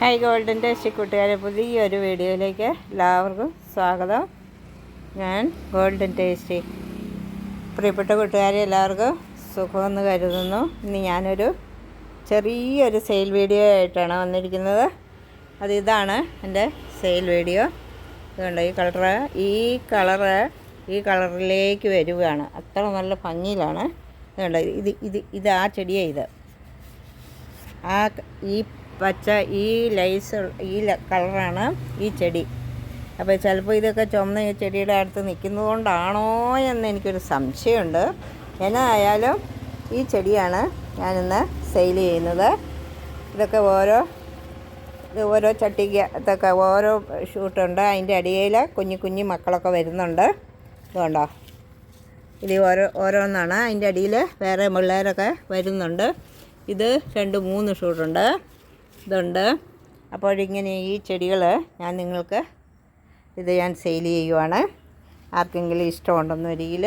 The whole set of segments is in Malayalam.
ഹായ് ഗോൾഡൻ ടേസ്റ്റ് കൂട്ടുകാരെ പുതിയൊരു വീഡിയോയിലേക്ക് എല്ലാവർക്കും സ്വാഗതം. ഞാൻ ഗോൾഡൻ ടേസ്റ്റി പ്രിയപ്പെട്ട കൂട്ടുകാരെ എല്ലാവർക്കും സുഖമെന്ന് കരുതുന്നു. ഇന്ന് ഞാനൊരു ചെറിയൊരു സെയിൽ വീഡിയോ ആയിട്ടാണ് വന്നിരിക്കുന്നത്. അത് ഇതാണ് എന്റെ സെയിൽ വീഡിയോ ഇതുണ്ട് ഈ കളറ് ഈ കളറ് ഈ കളറിലേക്ക് വരികയാണ്. അത്ര നല്ല ഭംഗിയിലാണ്. ഇതുണ്ട് ഇത് ഇത് ഇത് ആ ചെടിയാണ് ഇത്. ആ ഈ പച്ച ഈ ലൈസ് ഈ കളറാണ് ഈ ചെടി. അപ്പോൾ ചിലപ്പോൾ ഇതൊക്കെ ചുമന്ന ഈ ചെടിയുടെ അടുത്ത് നിൽക്കുന്നത് കൊണ്ടാണോ എന്ന് എനിക്കൊരു സംശയമുണ്ട്. എന്നായാലും ഈ ചെടിയാണ് ഞാനിന്ന് സെയിൽ ചെയ്യുന്നത്. ഇതൊക്കെ ഓരോ ഓരോ ചട്ടിക്കകത്തൊക്കെ ഓരോ ഷൂട്ടുണ്ട് അതിന്റെ അടിയിൽ കുഞ്ഞു കുഞ്ഞു മക്കളൊക്കെ വരുന്നുണ്ട്. ഇതുകൊണ്ടോ? ഇത് ഓരോ ഓരോന്നാണ്. അതിന്റെ അടിയിൽ വേറെ പിള്ളേരൊക്കെ വരുന്നുണ്ട്. ഇത് രണ്ട് മൂന്ന് ഷൂട്ടുണ്ട്. ഇതുണ്ട്. അപ്പോഴിങ്ങനെ ഈ ചെടികൾ ഞാൻ നിങ്ങൾക്ക് ഇത് ഞാൻ സെയിൽ ചെയ്യുവാണ്. ആർക്കെങ്കിലും ഇഷ്ടമുണ്ടെന്നൊരിക്കൽ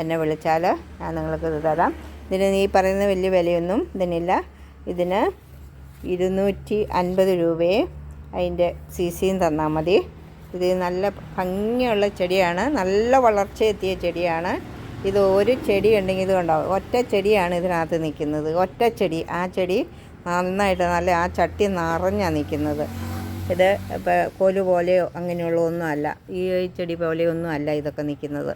എന്നെ വിളിച്ചാൽ ഞാൻ നിങ്ങൾക്ക് തരാം. ഇതിന് ഈ പറയുന്ന വലിയ വിലയൊന്നും ഇതിനില്ല. ഇതിന് ഇരുന്നൂറ്റി അൻപത് രൂപയെ അതിന്റെ സി സിയും തന്നാൽ മതി. ഇത് നല്ല ഭംഗിയുള്ള ചെടിയാണ്. നല്ല വളർച്ച എത്തിയ ചെടിയാണ്. ഇത് ഒരു ചെടി ഉണ്ടെങ്കിൽ ഇത് ഉണ്ടാവും ഒറ്റ ചെടിയാണ് ഇതിനകത്ത് നിൽക്കുന്നത്. ഒറ്റ ചെടി. ആ ചെടി നന്നായിട്ട് നല്ല ആ ചട്ടി നിറഞ്ഞാണ് നിൽക്കുന്നത് ഇത് ഇപ്പോൾ കോൽ പോലെയോ അങ്ങനെയുള്ള ഒന്നും അല്ല ഈ ചെടി പോലെയൊന്നും അല്ല ഇതൊക്കെ നിൽക്കുന്നത്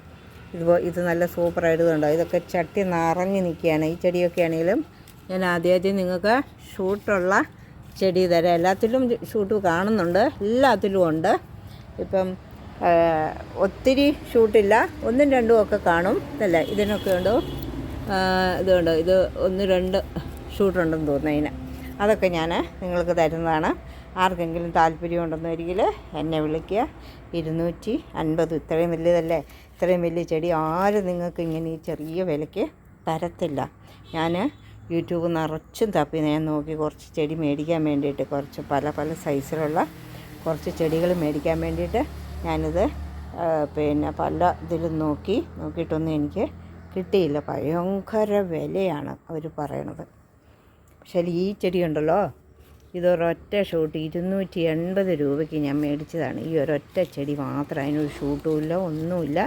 ഇത് ഇത് നല്ല സൂപ്പറായിട്ട് കണ്ടോ? ഇതൊക്കെ ചട്ടി നിറഞ്ഞ് നിൽക്കുകയാണ്. ഈ ചെടിയൊക്കെ ആണെങ്കിലും ഞാൻ ആദ്യമാദ്യം നിങ്ങൾക്ക് ഷൂട്ടുള്ള ചെടി തരാം. എല്ലാത്തിലും ഷൂട്ട് കാണുന്നുണ്ട്. എല്ലാത്തിലും ഉണ്ട്. ഇപ്പം ഒത്തിരി ഷൂട്ടില്ല. ഒന്നും രണ്ടും ഒക്കെ കാണും. അല്ല ഇതിനൊക്കെ ഉണ്ടോ? ഇതുണ്ട് ഇത് ഒന്ന് രണ്ട് ഷൂട്ടുണ്ടെന്ന് തോന്നുന്നു അതിന്. അതൊക്കെ ഞാൻ നിങ്ങൾക്ക് തരുന്നതാണ്. ആർക്കെങ്കിലും താല്പര്യമുണ്ടെന്നൊരിക്കൽ എന്നെ വിളിക്കുക. ഇരുന്നൂറ്റി അൻപത്. ഇത്രയും വലിയതല്ലേ? ഇത്രയും വലിയ ചെടി ആരും നിങ്ങൾക്ക് ഇങ്ങനെ ഈ ചെറിയ വിലയ്ക്ക് തരത്തില്ല. ഞാൻ യൂട്യൂബ് നിറച്ചും തപ്പി. ഞാൻ നോക്കി കുറച്ച് ചെടി മേടിക്കാൻ വേണ്ടിയിട്ട് കുറച്ച് പല പല സൈസിലുള്ള കുറച്ച് ചെടികൾ മേടിക്കാൻ വേണ്ടിയിട്ട് ഞാനിത് പിന്നെ പല ഇതിലും നോക്കി. നോക്കിയിട്ടൊന്നും എനിക്ക് കിട്ടിയില്ല. ഭയങ്കര വിലയാണ് അവർ പറയണത്. പക്ഷേ ഈ ചെടി ഉണ്ടല്ലോ. ഇതൊരൊറ്റ ഷൂട്ട് ഇരുന്നൂറ്റി എൺപത് രൂപയ്ക്ക് ഞാൻ മേടിച്ചതാണ്. ഈ ഒരൊറ്റ ചെടി മാത്രം അതിനൊരു ഷൂട്ടും ഇല്ല ഒന്നുമില്ല.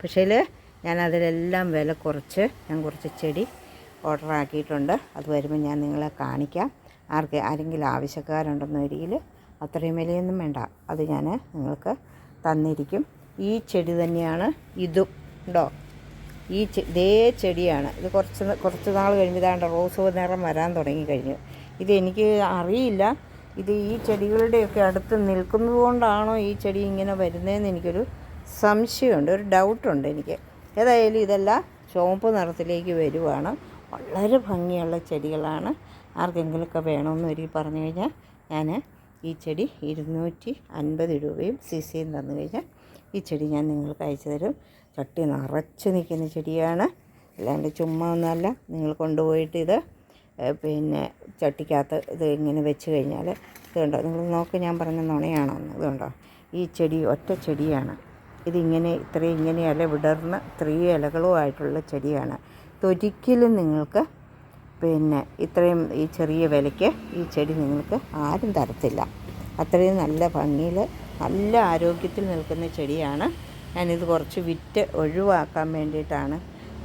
പക്ഷേ ഞാൻ അതിലെല്ലാം വില കുറച്ച് ഞാൻ കുറച്ച് ചെടി ഓർഡർ ആക്കിയിട്ടുണ്ട്. അത് വരുമ്പോൾ ഞാൻ നിങ്ങളെ കാണിക്കാം. ആർക്ക് ആരെങ്കിലും ആവശ്യക്കാരുണ്ടെന്ന് വരികിൽ അത്രയും വിലയൊന്നും വേണ്ട. അത് ഞാൻ നിങ്ങൾക്ക് തന്നിരിക്കും. ഈ ചെടി തന്നെയാണ് ഇതും ഉണ്ടോ ഈ ഇതേ ചെടിയാണ്. ഇത് കുറച്ച് കുറച്ച് നാൾ കഴിഞ്ഞിതാണ്ട് റോസ് നിറം വരാൻ തുടങ്ങി കഴിഞ്ഞു. ഇത് എനിക്ക് അറിയില്ല. ഇത് ഈ ചെടികളുടെയൊക്കെ അടുത്ത് നിൽക്കുന്നത് കൊണ്ടാണോ ഈ ചെടി ഇങ്ങനെ വരുന്നതെന്ന് എനിക്കൊരു സംശയമുണ്ട്. ഒരു ഡൗട്ടുണ്ട് എനിക്ക്. ഏതായാലും ഇതെല്ലാം ചുവപ്പ് നിറത്തിലേക്ക് വരുവാണ്. വളരെ ഭംഗിയുള്ള ചെടികളാണ്. ആർക്കെങ്കിലുമൊക്കെ വേണമെന്ന് ഒരു പറഞ്ഞു കഴിഞ്ഞാൽ ഞാൻ ഈ ചെടി ഇരുന്നൂറ്റി അൻപത് രൂപയും സി സിയും തന്നു കഴിഞ്ഞാൽ ഈ ചെടി ഞാൻ നിങ്ങൾക്ക് അയച്ചു തരും. ചട്ടി നിറച്ച് നിൽക്കുന്ന ചെടിയാണ്. അല്ലാണ്ട് ചുമ്മാ ഒന്നുമല്ല നിങ്ങൾ കൊണ്ടുപോയിട്ട് ഇത് പിന്നെ ചട്ടിക്കകത്ത് ഇത് ഇങ്ങനെ വെച്ച് കഴിഞ്ഞാൽ ഇതുണ്ടോ നിങ്ങൾ നോക്ക് ഞാൻ പറഞ്ഞ നുണയാണോ? ഇതുണ്ടോ? ഈ ചെടി ഒറ്റ ചെടിയാണ്. ഇതിങ്ങനെ ഇത്രയും ഇങ്ങനെ ഇല വിടർന്ന് ഇത്രയും ഇലകളുമായിട്ടുള്ള ചെടിയാണ്. ഇതൊരിക്കലും നിങ്ങൾക്ക് പിന്നെ ഇത്രയും ഈ ചെറിയ വിലയ്ക്ക് ഈ ചെടി നിങ്ങൾക്ക് ആരും തരത്തില്ല. അത്രയും നല്ല ഭംഗിയിൽ നല്ല ആരോഗ്യത്തിൽ നിൽക്കുന്ന ചെടിയാണ്. ഞാനിത് കുറച്ച് വിറ്റ് ഒഴിവാക്കാൻ വേണ്ടിയിട്ടാണ്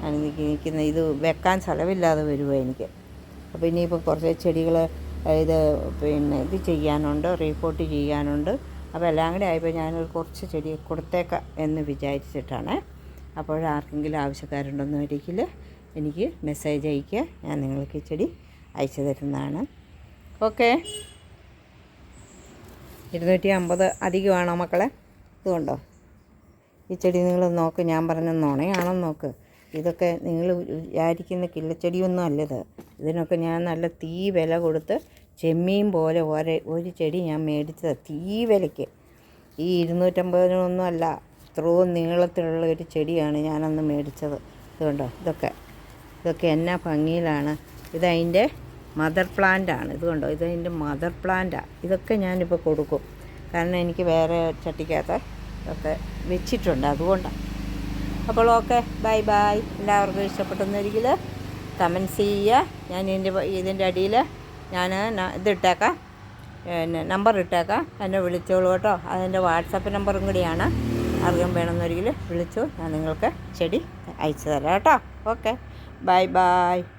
ഞാൻ നിൽക്കുന്നത് ഇത് വെക്കാൻ സ്ഥലമില്ലാതെ വരുമോ എനിക്ക്. അപ്പോൾ ഇനിയിപ്പോൾ കുറച്ച് ചെടികൾ ഇത് പിന്നെ ഇത് ചെയ്യാനുണ്ട് റിപ്പോർട്ട് ചെയ്യാനുണ്ട്. അപ്പോൾ എല്ലാം കൂടെ ആയപ്പോൾ ഞാനൊരു കുറച്ച് ചെടി കൊടുത്തേക്കാം എന്ന് വിചാരിച്ചിട്ടാണ്. അപ്പോൾ ആർക്കെങ്കിലും ആവശ്യക്കാരുണ്ടെന്ന് ഒരിക്കൽ എനിക്ക് മെസ്സേജ് അയക്കുക ഞാൻ നിങ്ങൾക്ക് ചെടി അയച്ചു തരുന്നതാണ്. ഓക്കെ ഇരുന്നൂറ്റി അമ്പത് അധികമാണോ മക്കളെ? ഇതുകൊണ്ടോ? ഈ ചെടി നിങ്ങൾ നോക്ക് ഞാൻ പറഞ്ഞ നുണയാണെന്ന് നോക്ക്. ഇതൊക്കെ നിങ്ങൾ വിചാരിക്കുന്ന കില്ലച്ചെടിയൊന്നും അല്ലത്. ഇതിനൊക്കെ ഞാൻ നല്ല തീ വില കൊടുത്ത് ചെമ്മീൻ പോലെ ഒരേ ഒരു ചെടി ഞാൻ മേടിച്ചത് തീ വിലയ്ക്ക്. ഈ ഇരുന്നൂറ്റമ്പതിനൊന്നും അല്ല ഇത്രയും നീളത്തിലുള്ള ഒരു ചെടിയാണ് ഞാനന്ന് മേടിച്ചത്. ഇതുകൊണ്ടോ? ഇതൊക്കെ ഇതൊക്കെ എന്നാ ഭംഗിയിലാണ്. ഇതതിന്റെ മദർ പ്ലാന്റ് ആണ്. ഇത് അതിന്റെ മദർ പ്ലാന്റാണ് ഇതൊക്കെ ഞാനിപ്പോൾ കൊടുക്കും. കാരണം എനിക്ക് വേറെ ചട്ടിക്കകത്ത് ഒക്കെ വെച്ചിട്ടുണ്ട്. അതുകൊണ്ടാണ് അപ്പോൾ ഓക്കെ. Bye by. എല്ലാവർക്കും ഇഷ്ടപ്പെട്ടെന്നിരിക്കൽ കമൻസ് ചെയ്യുക. ഞാൻ ഇതിന്റെ ഇതിന്റെ അടിയിൽ ഞാൻ ഇതിട്ടേക്കാം. പിന്നെ നമ്പർ ഇട്ടേക്കാം. എന്നെ വിളിച്ചോളൂ കേട്ടോ. അതെന്റെ വാട്സപ്പ് നമ്പറും കൂടിയാണ്. അറിയാൻ വേണമെന്നൊരിക്കൽ വിളിച്ചു. ഞാൻ നിങ്ങൾക്ക് ചെടി അയച്ചു തരാം കേട്ടോ. ഓക്കെ. Bye bye.